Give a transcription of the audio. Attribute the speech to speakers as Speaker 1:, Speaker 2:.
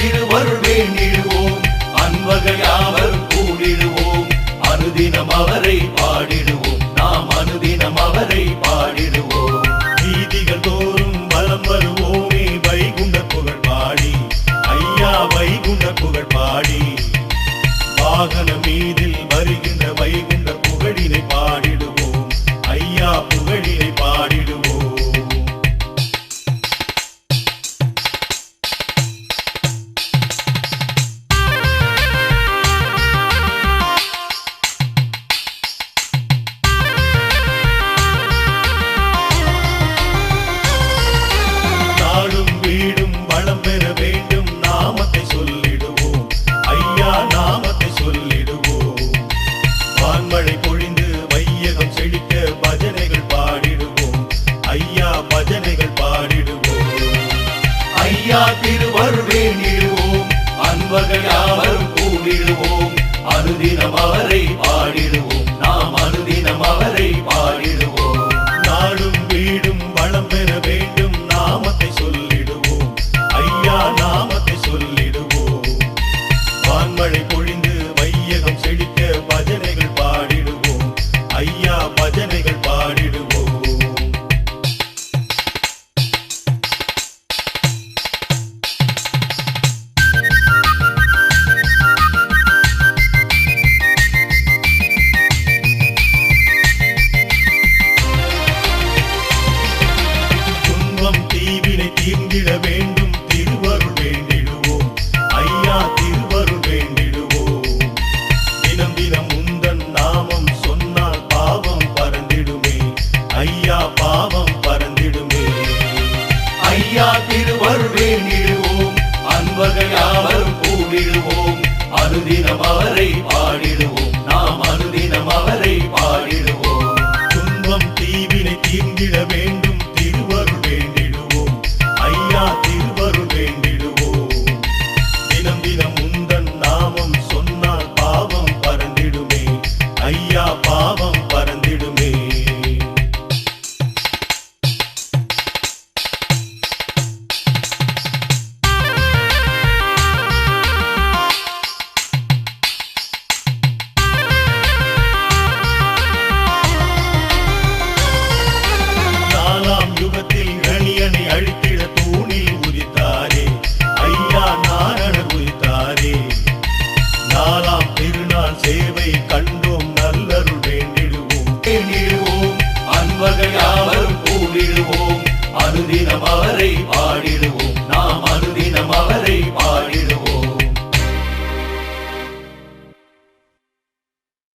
Speaker 1: திருவருள் வேண்டிடுவோம். அன்பகையாவர் கூடிடுவோம். அனுதினம் அவரை பாடிடுவோம். வான்மழை பொழிந்து வையகம் செழிக்க பஜனைகள் பாடிடுவோம். ஐயா பஜனைகள் பாடிடுவோம். ஐயா திருவருள் வேண்டிடுவோம் அன்பகையாவரும் கூடிடுவோம். அனுதினம் அவரை பாவம் பறந்திடுமே. ஐயா திருவருள் அன்பகை அன்பகையாவர் கூடிடுவோம் அனுதினம் அவரை பாடிடுவோம் நாம் அனுதினம் அவரை பாடிடுவோம். துன்பம் தீவினை தீர்ந்திட வேண்டும் திருவருள் வேண்டிடுவோம். ஐயா திருவருள் வேண்டிடுவோம். தினம் தினம் வேண்டிடுவோம் யாவரும் கூடிடுவோம். அனுதினம் அவரை பாடிடுவோம்.